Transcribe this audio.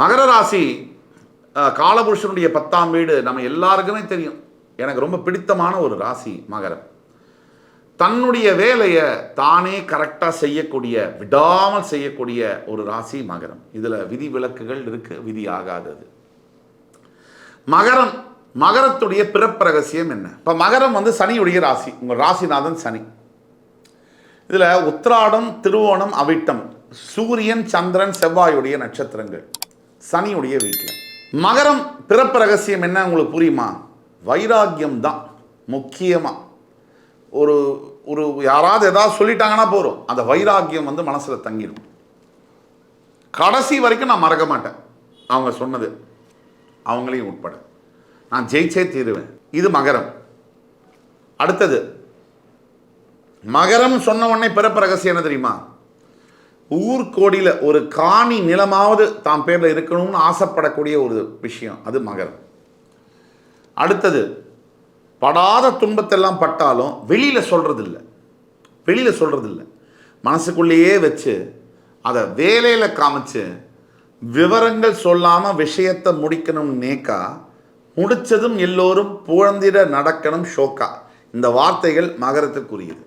மகர ராசி காலபுருஷனுடைய பத்தாம் வீடு நம்ம எல்லாருக்குமே தெரியும். எனக்கு ரொம்ப பிடித்தமான ஒரு ராசி மகரம். தன்னுடைய வேலையை தானே கரெக்டாக செய்யக்கூடிய விடாமல் செய்யக்கூடிய ஒரு ராசி மகரம். இதில் விதி விலக்குகள் இருக்கு விதி ஆகாதது. மகரம் மகரத்துடைய பிறப்பு ரகசியம் என்ன? இப்போ மகரம் வந்து சனியுடைய ராசி. உங்கள் ராசிநாதன் சனி. இதில் உத்ராடம் திருவோணம் அவிட்டம். சூரியன் சந்திரன் செவ்வாயுடைய நட்சத்திரங்கள். சனியுடைய வீட்டில். மகரம் பிறப்பு ரகசியம் என்ன உங்களுக்கு புரியுமா? வைராக்கியம் தான் முக்கியமாக ஒரு ஒரு யாராவது ஏதாவது சொல்லிட்டாங்கன்னா போதும். அந்த வைராக்கியம் வந்து மனசில் தங்கிடும் கடைசி வரைக்கும் நான் மறக்க மாட்டேன். அவங்க சொன்னது அவங்களையும் உட்பட. நான் ஜெயிச்சே தீருவேன். இது மகரம். அடுத்தது மகரம் சொன்ன உடனே பிறப்பு ரகசியம் என்ன தெரியுமா? ஊர்கோடியில் ஒரு காணி நிலமாவது தாம் பேரில் இருக்கணும்னு ஆசைப்படக்கூடிய ஒரு விஷயம் அது மகரம். அடுத்தது படாத துன்பத்தெல்லாம் பட்டாலும் வெளியில் சொல்கிறதில்ல வெளியில் சொல்கிறதில்ல மனசுக்குள்ளேயே வச்சு அதை வேலையில் காமிச்சு விவரங்கள் சொல்லாமல் விஷயத்தை முடிக்கணும் நேக்கா முடிச்சதும் எல்லோரும் புழந்திட நடக்கணும் ஷோக்கா. இந்த வார்த்தைகள் மகரத்துக்குரியது.